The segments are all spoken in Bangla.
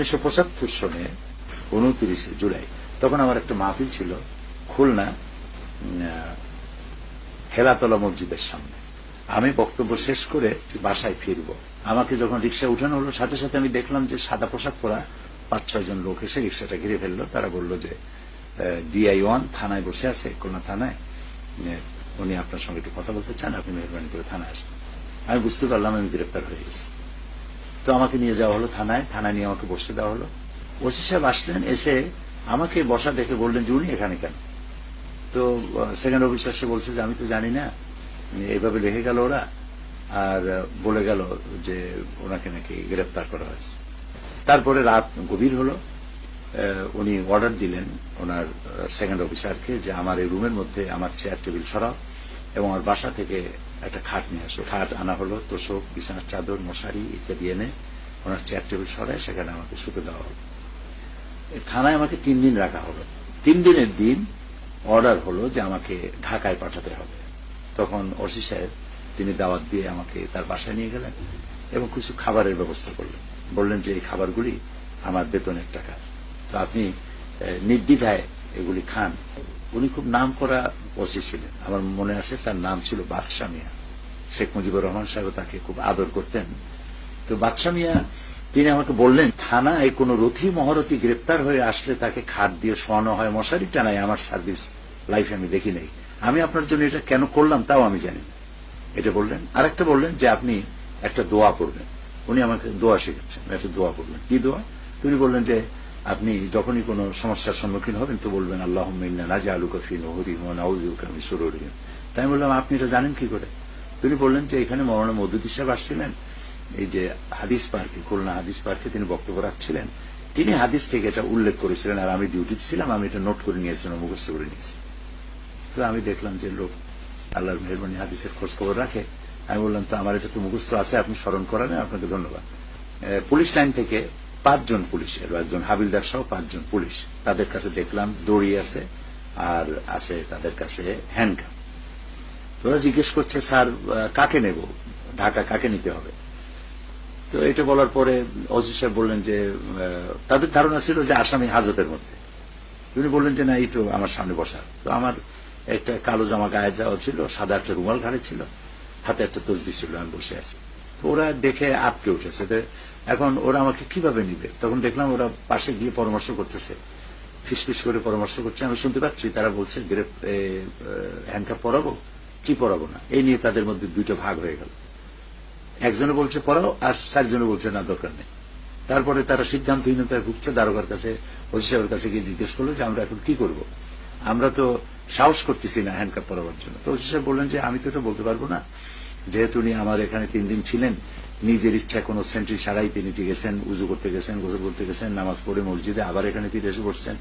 উনিশশো পঁচাত্তর সনে উনত্রিশে জুলাই তখন আমার একটা মাহফিল ছিল খুলনা হেলাতলা মসজিদের সামনে। আমি বক্তব্য শেষ করে বাসায় ফিরব। আমাকে যখন রিক্সা উঠানো হলো, সাথে সাথে আমি দেখলাম যে সাদা পোশাক পরা পাঁচ ছয় জন লোক এসে রিক্সাটা ঘিরে ফেলল। তারা বলল যে ডিআই ওয়ান থানায় বসে আছে খুলনা থানায়? উনি আপনার সঙ্গে একটু কথা বলতে চান, আপনি মেহরবানি করে থানায় আসেন। আমি বুঝতে পারলাম আমি গ্রেপ্তার হয়ে গেছি। তো আমাকে নিয়ে যাওয়া হলো থানায় থানায় নিয়ে আমাকে বসতে দেওয়া হলো। ওসি সাহেব আসলেন, এসে আমাকে বসা দেখে বললেন যে উনি এখানে কেন? তো সেকেন্ড অফিসার সে বলছে যে আমি তো জানি না এইভাবে রেখে গেল ওরা, আর বলে গেল যে ওনাকে নাকি গ্রেপ্তার করা হয়েছে। তারপরে রাত গভীর হলো উনি অর্ডার দিলেন ওনার সেকেন্ড অফিসারকে যে আমার এই রুমের মধ্যে আমার চেয়ার টেবিল সরাও। এবং আমার বাসা থেকে একটা খাট নিয়ে আসো। খাট আনা হলো, তোষক, বিছানার চাদর, মশারি ইত্যাদি এনে ওনার চেয়ার টেবিল সরায়, সেখানে আমাকে শুতে দেওয়া হলো। থানায় আমাকে তিন দিন রাখা হলো। তিন দিনের দিন অর্ডার হলো যে আমাকে ঢাকায় পাঠাতে হবে। তখন ওসি সাহেব, তিনি দাওয়াত দিয়ে আমাকে তার বাসায় নিয়ে গেলেন এবং কিছু খাবারের ব্যবস্থা করলেন। বললেন যে, এই খাবারগুলি আমার বেতনের টাকা। তো আপনি নির্দ্বিধায় এগুলি খান। উনি খুব নাম করা ওসি ছিলেন। আমার মনে আছে তার নাম ছিল বাদশাহ মিয়া। শেখ মুজিবুর রহমান সাহেব তাকে খুব আদর করতেন। তো বাদশাহ মিয়া, তিনি আমাকে বললেন, থানায় কোনো রথি মহরতি গ্রেপ্তার হয়ে আসলে তাকে খাট দিয়ে শোয়ানো হয়। মশারি টানায় আমার সার্ভিস লাইফে আমি দেখি নাই। আমি আপনার জন্য এটা কেন করলাম তাও আমি জানি না। এটা বললেন। আরেকটা বললেন যে, আপনি একটা দোয়া পড়বেন। উনি আমাকে দোয়া শিখাচ্ছেন। একটা দোয়া পড়বেন। কি দোয়া? তিনি বললেন যে আপনি যখনই কোনো সমস্যার সম্মুখীন হবেন তো বলবেন আল্লাহ নাজা আলু কফি নহরি নাউজুকামি সুররি তাই আমি বললাম, আপনি এটা জানেন কি করে? তিনি বললেন যে, এখানে মৌলানা মদুদি সাহেব আসছিলেন, এই যে হাদিস পার্কে, খুলনা হাদিস পার্কে তিনি বক্তব্য রাখছিলেন। তিনি হাদিস থেকে এটা উল্লেখ করেছিলেন আর আমি ডিউটিতে ছিলাম, আমি এটা নোট করে নিয়েছিলাম, মুখস্থ করে নিয়েছি। তো আমি দেখলাম যে লোক আল্লাহর মেহরবানি হাদিসের খোঁজ খবর রাখে। আমি বললাম, তো আমার এটা তো মুখস্থ আছে, আপনি স্মরণ করালেন, আপনাকে ধন্যবাদ। পুলিশ লাইন থেকে পাঁচজন পুলিশের একজন হাবিলদার সহ পাঁচজন পুলিশ। তাদের কাছে দেখলাম দড়ি আছে আর আছে তাদের কাছে হ্যান্ডকাম তোরা জিজ্ঞেস করছে, স্যার কাকে নেব? ঢাকা কাকে নিতে হবে? তো এটা বলার পরে ওসি সাহেব বললেন যে তাদের ধারণা ছিল যে আসামি হাজতের মধ্যে। তিনি বললেন যে, না, এই তো আমার সামনে বসা। তো আমার একটা কালো জামা গায়ে যাওয়া ছিল, সাদা একটা রুমাল ঘাড়ে ছিল, হাতে একটা তসবি ছিল, আমি বসে আছি। তো ওরা দেখে আটকে উঠেছে। এখন ওরা আমাকে কীভাবে নিবে? তখন দেখলাম ওরা পাশে গিয়ে পরামর্শ করতেছে। ফিসফিস করে পরামর্শ করছে, আমি শুনতে পাচ্ছি, তারা বলছে হ্যান্ডকাপ পরাবো? কি পরাবো না? এই নিয়ে তাদের মধ্যে দুইটা ভাগ হয়ে গেল। একজনে বলছে পড়াও আর চারজনে বলছে, না, দরকার নেই। তারপরে তারা সিদ্ধান্তহীনতায় ভুগছে, দারোগার কাছে, ওসি সাহেবের কাছে গিয়ে জিজ্ঞেস করল যে, আমরা এখন কি করব? আমরা তো সাহস করতেছি না হ্যান্ডকাপ পরাবার জন্য। তো ওসি সাহেব বললেন যে, আমি তো এটা বলতে পারব না। যেহেতু উনি আমার এখানে তিন দিন ছিলেন নিজের ইচ্ছা কোনো সেন্ট্রি ছাড়াই তিনি গেছেন উজু করতে গেছেন, গোসল করতে গেছেন, নামাজ পড়ে মসজিদে আবার এখানে ফিরে এসে পড়ছেন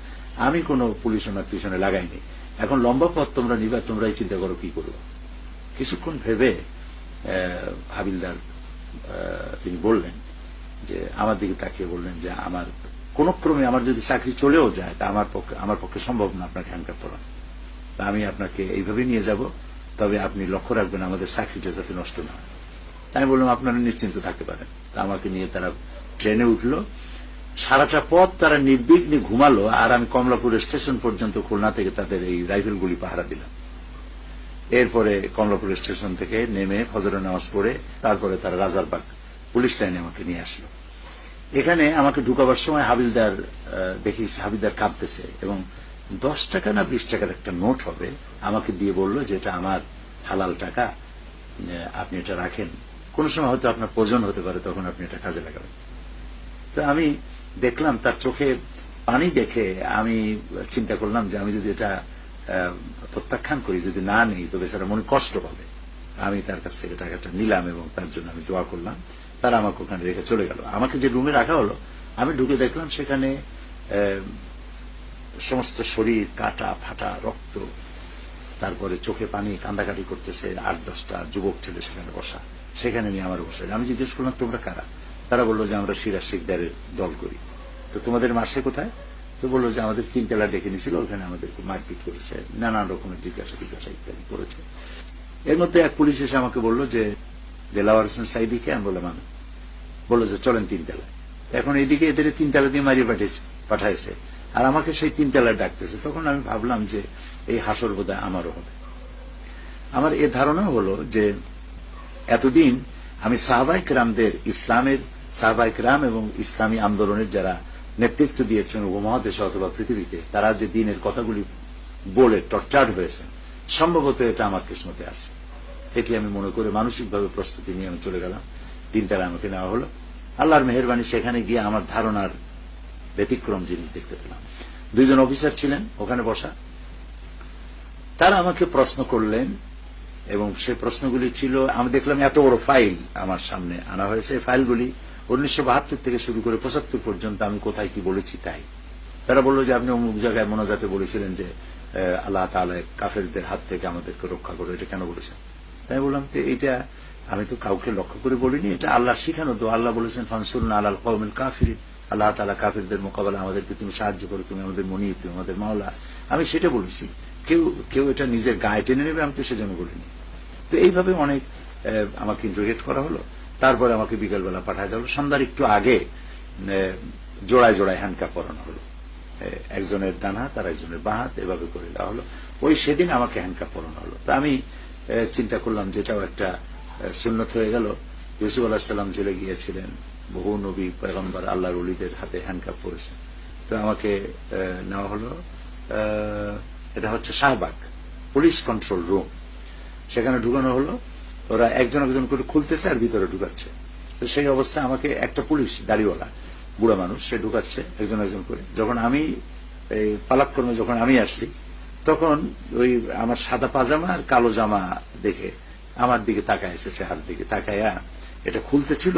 আমি কোনো পুলিশ ওনার পিছনে লাগাইনি। এখন লম্বা পথ তোমরা নিবা, তোমরাই চিন্তা করো কি করব। কিছুক্ষণ ভেবে হাবিলদার তিনি বললেন যে, আমার দিকে তাকিয়ে বললেন যে, আমার কোন ক্রমে আমার যদি চাকরি চলেও যায়, তা আমার পক্ষে আমার পক্ষে সম্ভব না আপনাকে হ্যান্ডকাপ করা। তা আমি আপনাকে এইভাবে নিয়ে যাব, তবে আপনি লক্ষ্য রাখবেন আমাদের চাকরিটা যাতে নষ্ট না হয়। আমি বললাম, আপনারা নিশ্চিন্ত থাকতে পারেন। তা আমাকে নিয়ে তারা ট্রেনে উঠল। সারাটা পথ তারা নির্বিঘ্নে ঘুমালো, আর আমি কমলাপুর স্টেশন পর্যন্ত খুলনা থেকে তাদের এই রাইফেলগুলি পাহারা দিলাম। এরপরে কমলাপুর স্টেশন থেকে নেমে ফজরের নামাজ পড়ে তারপরে তার রাজারবাগ পুলিশ লাইনে আমাকে নিয়ে আসলো। এখানে আমাকে ঢুকাবার সময় হাবিলদার দেখি হাবিলদার কাঁদতেছে এবং দশ টাকা না বিশ টাকার একটা নোট হবে, আমাকে দিয়ে বলল যে, এটা আমার হালাল টাকা আপনি এটা রাখেন। কোন সময় হয়তো আপনার প্রয়োজন হতে পারে, তখন আপনি এটা কাজে লাগাবেন। তো আমি দেখলাম, তার চোখে পানি দেখে আমি চিন্তা করলাম যে আমি যদি এটা প্রত্যাখ্যান করি, যদি না নেই তো বেচারা মনে কষ্ট পাবে। আমি তার কাছ থেকে টাকাটা নিলাম এবং তার জন্য আমি দোয়া করলাম। তারা আমাকে ওখানে রেখে চলে গেল। আমাকে যে রুমে রাখা হলো, আমি ঢুকে দেখলাম সেখানে সমস্ত শরীর, কাটা, ফাটা, রক্ত, তারপরে চোখে পানি, কান্দাকাটি করতেছে আট দশটা যুবক ছেলে সেখানে বসা। সেখানে নিয়ে আমার বসে আমি জিজ্ঞেস করলাম, তোমরা কারা? তারা বলল যে, আমরা সিরাজ শিকদারের দল করি। তো তোমাদের মারছে কোথায়? তো বলল যে, আমাদের তিন তেলা ডেকে নিয়েছিল, ওখানে আমাদেরকে মারপিট করেছে। নানান রকমের জিজ্ঞাসা জিজ্ঞাসা ইত্যাদি করেছে। এর মধ্যে এক পুলিশ এসে আমাকে বলল যে, দেলাওয়ার হোসেন সাইদিকে আমি বললাম, আমি বলল যে, চলেন তিন তেলায়। এখন এদিকে এদের তিনতলা দিয়ে মারিয়ে পাঠিয়েছে পাঠাইছে। আর আমাকে সেই তিনতলায় ডাকতেছে। তখন আমি ভাবলাম যে, এই হাসর বোধহয় আমারও হবে। আমার এ ধারণা হলো যে এতদিন আমি সাহবাইক রামদের ইসলামের সাহবাইক রাম এবং ইসলামী আন্দোলনের যারা নেতৃত্ব দিয়েছেন উপমহাদেশে অথবা পৃথিবীতে, তারা যে দিনের কথাগুলি বলে টর্চার্ড হয়েছেন, সম্ভবত এটা আমার কিসমতে আছে। এটি আমি মনে করে মানসিকভাবে প্রস্তুতি নিয়ে আমি চলে গেলাম। তিনটারা আমাকে নেওয়া হলো। আল্লাহর মেহরবানি, সেখানে গিয়ে আমার ধারণার ব্যতিক্রম জিনিস দেখতে পেলাম। দুইজন অফিসার ছিলেন ওখানে বসা। তারা আমাকে প্রশ্ন করলেন এবং সেই প্রশ্নগুলি ছিল, আমি দেখলাম এত বড় ফাইল আমার সামনে আনা হয়েছে। এই ফাইলগুলি উনিশশো বাহাত্তর থেকে শুরু করে পঁচাত্তর পর্যন্ত আমি কোথায় কি বলেছি তাই। তারা বলল যে, আপনি অমুক জায়গায় মোনাজাতে বলেছিলেন যে আল্লাহ তাআলা কাফেরদের হাত থেকে আমাদেরকে রক্ষা করো এটা কেন বলেছেন? তাই বললাম যে এটা আমি তো কাউকে লক্ষ্য করে বলিনি। এটা আল্লাহ শিখানো তো আল্লাহ বলেছেন ফানসুল্লাহ আল্লাহ কৌমিল কাফির আল্লাহ তালা কাফিরদের মোকাবেলা আমাদেরকে, তুমি সাহায্য করো। তুমি আমাদের মনির তুমি আমাদের মাওলা। আমি সেটা বলেছি। কেউ কেউ এটা নিজের গায়ে টেনে নেবে, আমি তো সেজন্য বলিনি। তো এইভাবে অনেক আমাকে ইন্টারোগেট করা হলো। তারপরে আমাকে বিকেলবেলা পাঠায় দেওয়া হলো। সন্ধ্যার একটু আগে জোড়ায় জোড়ায় হ্যান্ডকাপ পরানো হলো। একজনের ডান হাত আর একজনের বাঁ হাত, এভাবে করে দেওয়া হলো। ওই সেদিন আমাকে হ্যান্ডকাপ পরানো হলো। তো আমি চিন্তা করলাম যেটাও একটা সুন্নত হয়ে গেল। ইউসুফ আল্লাহ সাল্লাম জেলে গিয়েছিলেন। বহু নবী, পয়গম্বর আল্লাহর অলিদের হাতে হ্যান্ডকাপ পরেছে তো আমাকে নেওয়া হলো। এটা হচ্ছে শাহবাগ, পুলিশ কন্ট্রোল রুম সেখানে ঢুকানো হলো। ওরা একজন একজন করে খুলতেছে আর ভিতরে ঢুকাচ্ছে। তো সেই অবস্থায় আমাকে একটা পুলিশ, দাড়িওয়ালা, বুড়া মানুষ, সে ঢুকাচ্ছে একজন একজন করে। যখন আমি, এই পালাক্রমে যখন আমি আসছি, তখন ওই আমার সাদা পাজামা আর কালো জামা দেখে আমার দিকে তাকায় এসেছে হাত দিকে। তাকায় এটা খুলতে ছিল